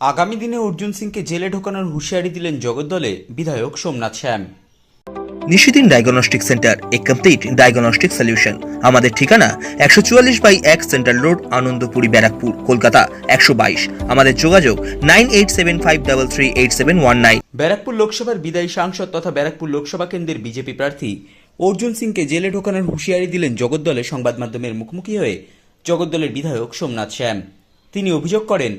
আগামী দিনে অর্জুন সিংকে জেলে ঢোকানোর হুঁশিয়ারি দিলেন জগদ্দলে বিধায়ক Somnath Shyam. Nishidin diagnostic centre a complete diagnostic solution আমাদের ঠিকানা একশো চুয়াল্লিশ বাই এক সেন্ট্রাল রোড আনন্দপুরি ব্যারাকপুর কলকাতা একশো বাইশ। আমাদের যোগাযোগ nine eight seven five double three eight seven one nine. Barrackpore লোকসভার বিদায়ী সাংসদ তথা ব্যারাকপুর লোকসভা কেন্দ্রের বিজেপি প্রার্থী অর্জুন সিংকে জেলে ঢোকানোর হুঁশিয়ারি দিলেন জগদ্দলে সংবাদ মাধ্যমের মুখোমুখি হয়ে জগদ্দলের বিধায়ক সোমনাথ শ্যাম। তিনি অভিযোগ করেন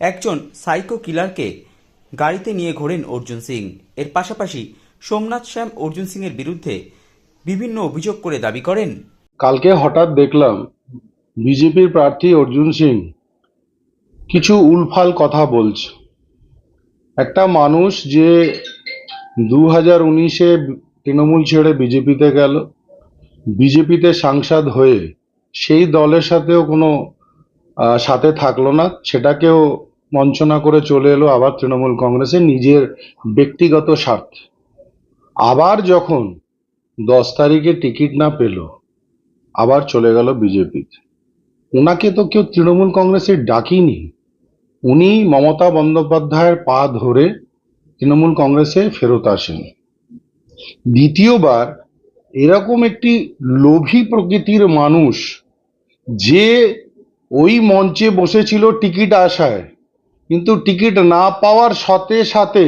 একজন সাইকো কিলারকে গাড়িতে নিয়ে ঘোরেন অর্জুন সিং। এর পাশাপাশি সোমনাথ শ্যাম অর্জুন সিংয়ের বিরুদ্ধে বিভিন্ন অভিযোগ করে দাবি করেন। কালকে হঠাৎ দেখলাম বিজেপির প্রার্থী অর্জুন সিং কিছু উলফাল কথা বলছে। একটা মানুষ যে দু হাজার উনিশে তৃণমূল ছেড়ে বিজেপিতে গেল, বিজেপিতে সাংসদ হয়ে সেই দলের সাথেও কোনো সাথে থাকল না। সেটাকেও মঞ্চনা করে চলে এলো আবার তৃণমূল কংগ্রেসে নিজের ব্যক্তিগত স্বার্থে। আবার যখন দশ তারিখে টিকিট না পেল, আবার চলে গেল বিজেপিতে ওনাকে তো কেউ তৃণমূল কংগ্রেসের ডাকিনি। উনি মমতা বন্দ্যোপাধ্যায়ের পা ধরে তৃণমূল কংগ্রেসে ফেরত আসেন। দ্বিতীয়বার এরকম একটি লোভী প্রকৃতির মানুষ যে ওই মঞ্চে বসেছিল টিকিট আশায় কিন্তু টিকিট না পাওয়ার সাথে সাথে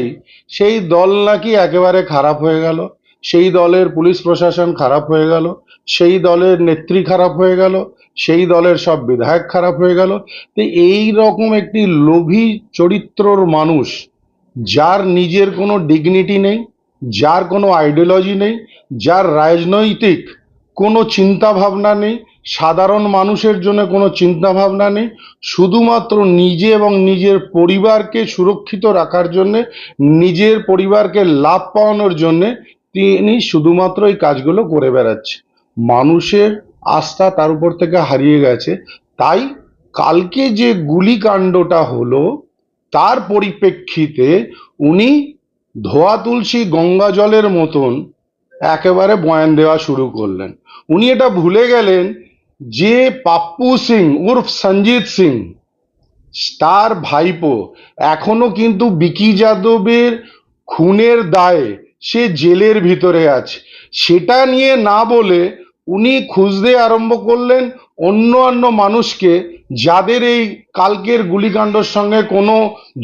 সেই দল নাকি একেবারে খারাপ হয়ে গেল। সেই দলের পুলিশ প্রশাসন খারাপ হয়ে গেল। সেই দলের নেত্রী খারাপ হয়ে গেল। সেই দলের সব বিধায়ক খারাপ হয়ে গেল। তো এই রকম একটি লোভী চরিত্রর মানুষ, যার নিজের কোনো ডিগনিটি নেই, যার কোনো আইডিওলজি নেই, যার রাজনৈতিক কোনো চিন্তা ভাবনা নেই সাধারণ মানুষের জন্য কোনো চিন্তা ভাবনা নেই। শুধুমাত্র নিজে এবং নিজের পরিবারকে সুরক্ষিত রাখার জন্যে, নিজের পরিবারকে লাভ পাওয়ানোর জন্যে তিনি শুধুমাত্র এই কাজগুলো করে বেড়াচ্ছে। মানুষের আস্থা তার উপর থেকে হারিয়ে গেছে। তাই কালকে যে গুলিকাণ্ডটা হলো, তার পরিপ্রেক্ষিতে উনি ধোয়া তুলসী গঙ্গা জলের মতন একেবারে বয়ান দেওয়া শুরু করলেন। উনি এটা ভুলে গেলেন যে পাপ্পু সিং, উর্ফ সঞ্জিত সিং, তার ভাইপো এখনও কিন্তু বিকি যাদবের খুনের দায়ে সে জেলের ভিতরে আছে। সেটা নিয়ে না বলে উনি খুঁজতে আরম্ভ করলেন অন্য অন্য মানুষকে যাদের এই কালকের গুলিকাণ্ডর সঙ্গে কোনো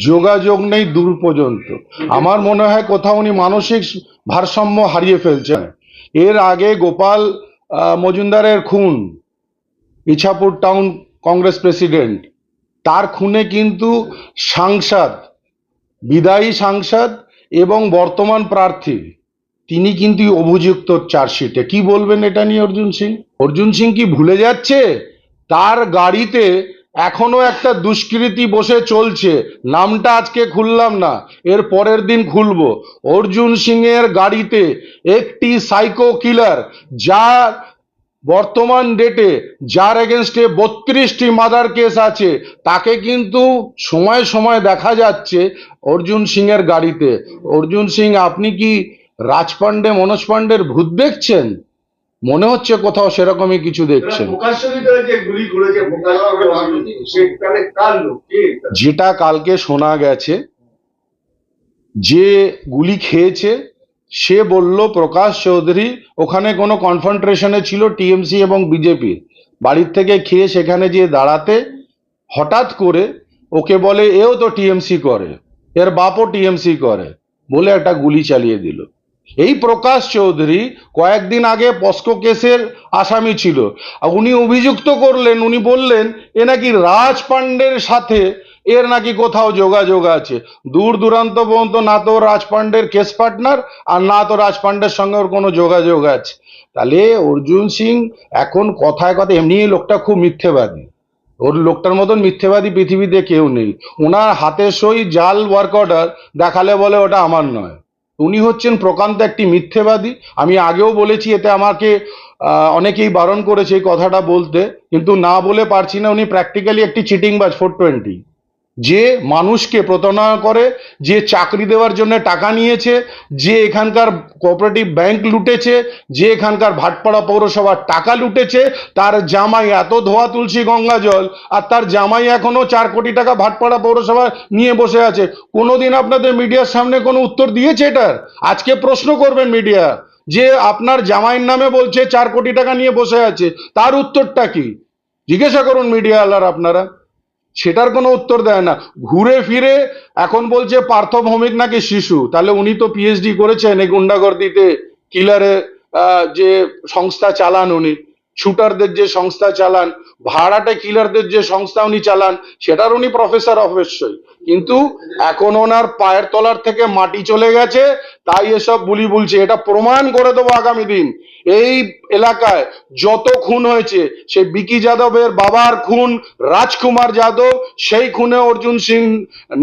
যোগাযোগ নেই দূর পর্যন্ত। আমার মনে হয় কোথাও উনি মানসিক ভারসাম্য হারিয়ে ফেলছেন। এর আগে গোপাল মজুমদারের খুন ইছাপুর টাউন কংগ্রেস প্রেসিডেন্ট। তার খুনে কিন্তু সাংসদ, বিদায়ী সাংসদ এবং বর্তমান প্রার্থী। তিনি কিন্তু অভিযুক্ত চার্জশিটে। কি বলবেন এটা নিয়ে অর্জুন সিং? অর্জুন সিং কি ভুলে যাচ্ছে? তার গাড়িতে এখনও একটা দুষ্কৃতি বসে চলছে। নামটা আজকে খুললাম না, এর পরের দিন খুলব। অর্জুন সিং এর গাড়িতে একটি সাইকো কিলার যার বর্তমান ডেটে যার এগেনস্টে বত্রিশটি মাদার কেস আছে তাকে কিন্তু সময় সময় দেখা যাচ্ছে অর্জুন সিং এর গাড়িতে। অর্জুন সিং আপনি কি রাজপান্ডে মনোজ পান্ডের ভূত দেখছেন? মনে হচ্ছে কোথাও সেরকমই কিছু দেখছেন? যেটা কালকে শোনা গেছে যে গুলি খেয়েছে সে বলল, প্রকাশ চৌধুরী, ওখানে কোনো কনফ্রন্ট্রেশনে ছিল টিএমসি এবং বিজেপি। বাড়ির থেকে খেয়ে সেখানে গিয়ে দাঁড়াতে হঠাৎ করে ওকে বলে, এও তো টিএমসি করে, এর বাপও টিএমসি করে, বলে একটা গুলি চালিয়ে দিল। এই প্রকাশ চৌধুরী কয়েকদিন আগে পস্কো কেসের আসামি ছিল। উনি অভিযুক্ত করলেন, উনি বললেন, এ নাকি রাজ পাণ্ডের সাথে এর নাকি কোথাও যোগাযোগ আছে। দূর দূরান্ত পর্যন্ত না তো রাজ পান্ডের কেস পার্টনার আর না তো রাজ পান্ডের সঙ্গে ওর কোনো যোগাযোগ আছে। তাহলে অর্জুন সিং এখন কথায় কথা এমনি লোকটা খুব মিথ্যেবাদী। ওর লোকটার মতন মিথ্যেবাদী পৃথিবীতে কেউ নেই। ওনার হাতে সই জাল ওয়ার্ক অর্ডার দেখালে বলে ওটা আমার নয়। উনি হচ্ছেন প্রকান্ত একটি মিথ্যেবাদী। আমি আগেও বলেছি, এতে আমাকে অনেকেই বারণ করেছে এই কথাটা বলতে। কিন্তু না বলে পারছি না, উনি প্র্যাকটিক্যালি একটি চিটিংবাজ ফোর টোয়েন্টি যে মানুষকে প্রতারণা করে, যে চাকরি দেওয়ার জন্য টাকা নিয়েছে, যে এখানকার কোঅপারেটিভ ব্যাংক লুটেছে, যে এখানকার ভাটপাড়া পৌরসভার টাকা লুটেছে, তার জামাই এত ধোয়া তুলসী গঙ্গা জল, আর তার জামাই এখনও চার কোটি টাকা ভাটপাড়া পৌরসভা নিয়ে বসে আছে। কোনোদিন আপনাদের মিডিয়ার সামনে কোনো উত্তর দিয়েছে এটার? আজকে প্রশ্ন করবেন মিডিয়া, যে আপনার জামাইয়ের নামে বলছে চার কোটি টাকা নিয়ে বসে আছে, তার উত্তরটা কি? জিজ্ঞাসা করুন মিডিয়া আলার আপনারা। সেটার কোনো উত্তর দেয় না। ঘুরে ফিরে এখন বলছে পার্থ ভৌমিক নাকি শিশু। তাহলে উনি তো পিএইচডি করেছেন এই গুন্ডাগর্দিতে। কিলারে যে সংস্থা চালান উনি, শুটারদের যে সংস্থা চালান, ভাড়াটে কিলারদের যে সংস্থা উনি চালান, সেটার উনি প্রফেসর অবশ্যই। কিন্তু এখন ওনার পায়ের তলার থেকে মাটি চলে গেছে, তাই এসব বুলি বলছে। এটা প্রমাণ করে দেবো আগামী দিন। এই এলাকায় যত খুন হয়েছে, সে বিকি যাদবের বাবার খুন, রাজকুমার যাদব, সেই খুনে অর্জুন সিং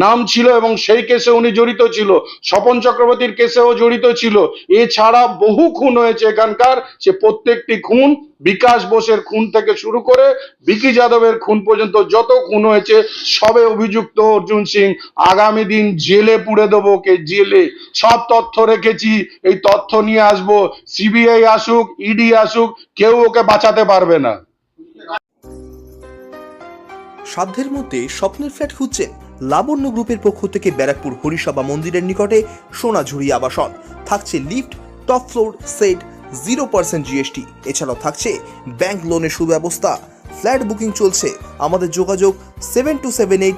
নাম ছিল এবং সেই কেসে উনি জড়িত ছিল। স্বপন চক্রবর্তীর কেসেও জড়িত ছিল। এছাড়া বহু খুন হয়েছে এখানকার। সে প্রত্যেকটি খুন বিকাশ বোসের খুন থেকে শুরু করে বিকি যাদবের খুন পর্যন্ত যত খুন হয়েছে, সবে অভিযুক্ত অর্জুন সিং, আগামী দিন জেলে পুড়ে দেবো কে জেলে। সব তথ্য রেখেছি, এই তথ্য নিয়ে আসব। সিবিআই আসুক, ইডি আসুক, কেউ ওকে বাঁচাতে পারবে না। সাধ্যের মধ্যে স্বপ্নের ফ্ল্যাট খুঁজছেন লাবণ্য গ্রুপের পক্ষ থেকে ব্যারাকপুর হরিসভা মন্দিরের নিকটে সোনাঝুরি আবাসন। থাকছে lift, top floor, set, zero percent GST. এছাড়াও থাকছে ব্যাংক লোনের সুব্যবস্থা। ফ্ল্যাট বুকিং চলছে। আমাদের যোগাযোগ seven two seven eight